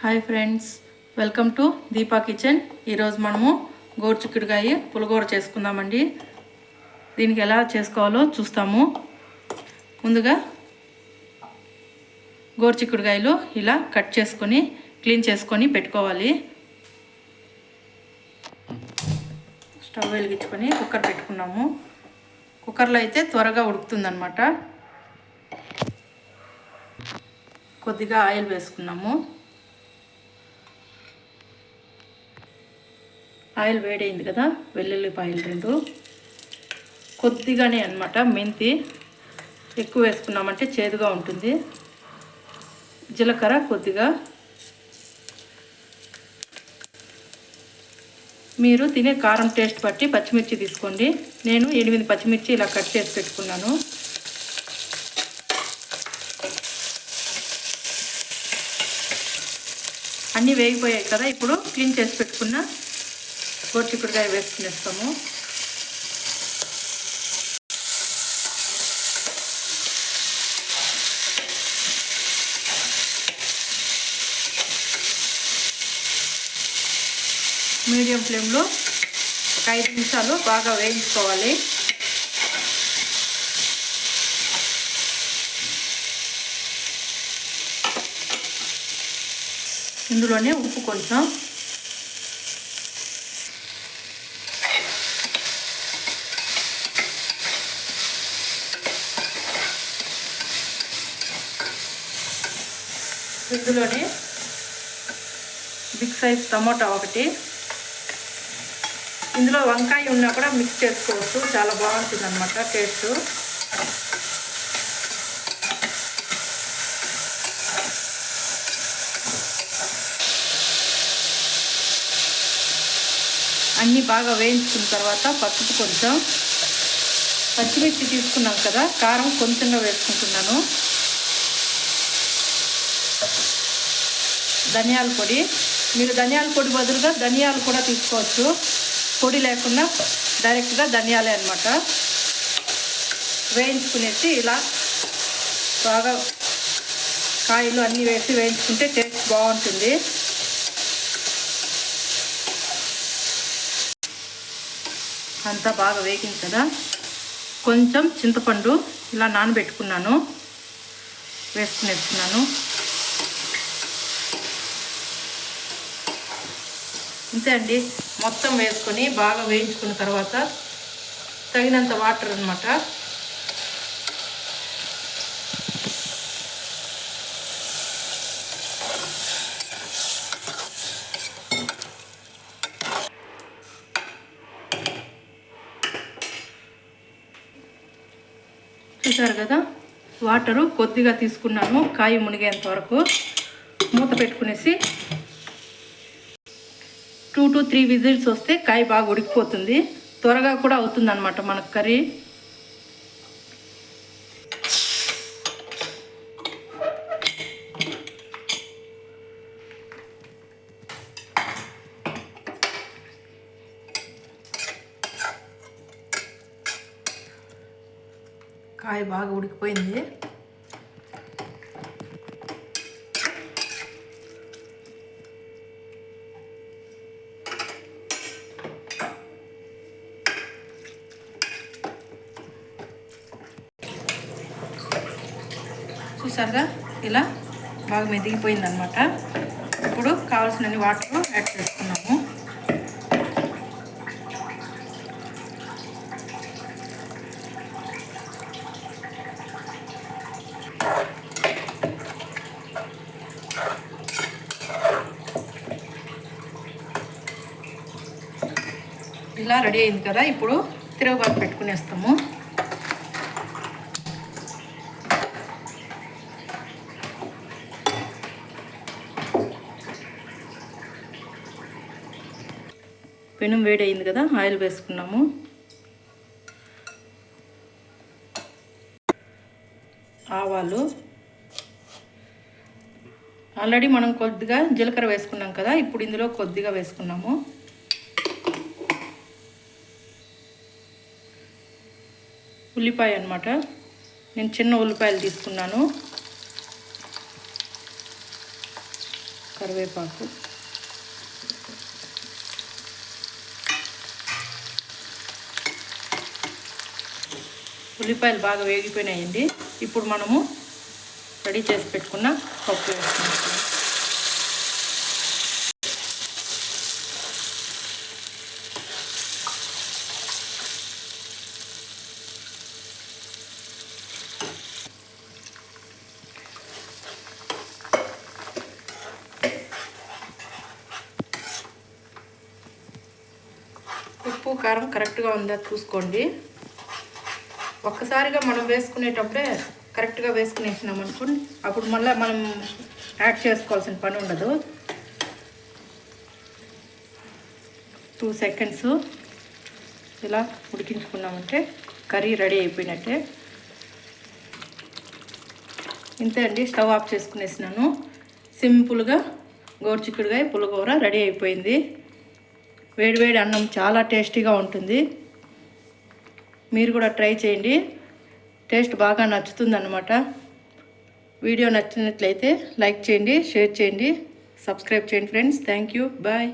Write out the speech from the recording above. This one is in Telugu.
Hi friends welcome to Deepa kitchen. ఈరోజు మనము గోరుచిక్కుడుకాయ పులగూర చేసుకుందామండి. దీనికి ఎలా చేసుకోవాలో చూస్తాము. ముందుగా గోరుచిక్కుడుకాయలు ఇలా కట్ చేసుకొని క్లీన్ చేసుకొని పెట్టుకోవాలి. స్టవ్ వెలిగించుకొని కుక్కర్ పెట్టుకున్నాము. కుక్కర్లో అయితే త్వరగా ఉడుకుతుందనమాట కొద్దిగా ఆయిల్ వేసుకున్నాము. ఆయిల్ వేడైంది కదా వెల్లుల్లిపాయలు రెండు. కొద్దిగానే అనమాట మెంతి ఎక్కువ వేసుకున్నామంటే చేదుగా ఉంటుంది. జీలకర్ర కొద్దిగా. మీరు తినే కారం టేస్ట్ బట్టి పచ్చిమిర్చి తీసుకోండి. నేను ఎనిమిది పచ్చిమిర్చి ఇలా కట్ చేసి పెట్టుకున్నాను. అన్నీ వేగిపోయాయి కదా ఇప్పుడు క్లీన్ చేసి పెట్టుకున్న గోరుచిక్కుడుకాయ వేసుకునేస్తాము. మీడియం ఫ్లేమ్లో ఒక ఐదు నిమిషాలు బాగా వేయించుకోవాలి. ఇందులోనే ఉప్పు కొంచెం ఇందులోనే బిగ్ సైజ్ టమాటా ఒకటి. ఇందులో వంకాయ ఉన్నా కూడా మిక్స్ చేసుకోవచ్చు. చాలా బాగుంటుంది అనమాట టేస్ట్ అన్నీ బాగా వేయించుకున్న తర్వాత పసుపు కొంచెం. పచ్చిమిర్చి తీసుకున్నాం కదా కారం కొంచెంగా వేసుకుంటున్నాను. ధనియాల పొడి. మీరు ధనియాల పొడి బదులుగా ధనియాలు కూడా తీసుకోవచ్చు. పొడి లేకుండా డైరెక్ట్గా ధనియాలే అనమాట వేయించుకునేసి ఇలా బాగా కాయలు అన్నీ వేసి వేయించుకుంటే టేస్ట్ బాగుంటుంది. అంతా బాగా వేగింది కదా. కొంచెం చింతపండు ఇలా నానబెట్టుకున్నాను. వేసుకునేస్తున్నాను. ఇంతే అండి. మొత్తం వేసుకొని బాగా వేయించుకున్న తర్వాత తగినంత వాటర్ అనమాట చూసారు కదా? వాటరు కొద్దిగా తీసుకున్నాను కాయ మునిగేంత వరకు. మూత పెట్టుకునేసి టూ టు త్రీ విజిల్స్ వస్తే కాయ బాగా ఉడికిపోతుంది. త్వరగా కూడా అవుతుంది అనమాట మనకు కర్రీ. కాయ బాగా ఉడికిపోయింది. చూసారుగా? ఇలా బాగా మెదిగిపోయింది అనమాట ఇప్పుడు కావాల్సినన్ని వాటర్ యాడ్ చేసుకున్నాము. ఇలా రెడీ అయింది కదా? ఇప్పుడు తిరగబాటు పెట్టుకునేస్తాము. పెనం వేడయింది కదా ఆయిల్ వేసుకున్నాము. ఆవాలు. ఆల్రెడీ మనం కొద్దిగా జీలకర్ర వేసుకున్నాం కదా ఇప్పుడు ఇందులో కొద్దిగా వేసుకున్నాము. ఉల్లిపాయ అనమాట నేను చిన్న ఉల్లిపాయలు తీసుకున్నాను. కరివేపాకు. ఉల్లిపాయలు బాగా వేగిపోయినాయండి. ఇప్పుడు మనము రెడీ చేసి పెట్టుకున్న పప్పు వేసుకుంటాం ఉప్పు కారం కరెక్ట్గా ఉందా చూసుకోండి. ఒక్కసారిగా మనం వేసుకునేటప్పుడే కరెక్ట్గా వేసుకునేసినాం అనుకోండి. అప్పుడు మళ్ళీ మనం యాడ్ చేసుకోవాల్సిన పని ఉండదు. టూ సెకండ్స్ ఇలా ఉడికించుకున్నామంటే కర్రీ రెడీ అయిపోయినట్టే. ఇంతే అండి స్టవ్ ఆఫ్ చేసుకునేసినాను. సింపుల్గా గోరుచిక్కుడుగా పులిహోర రెడీ అయిపోయింది. వేడివేడి అన్నం చాలా టేస్టీగా ఉంటుంది. మీరు కూడా ట్రై చేయండి. టేస్ట్ బాగా నచ్చుతుందన్నమాట. వీడియో నచ్చినట్లయితే లైక్ చేయండి షేర్ చేయండి సబ్స్క్రైబ్ చేయండి ఫ్రెండ్స్. Thank you. బాయ్.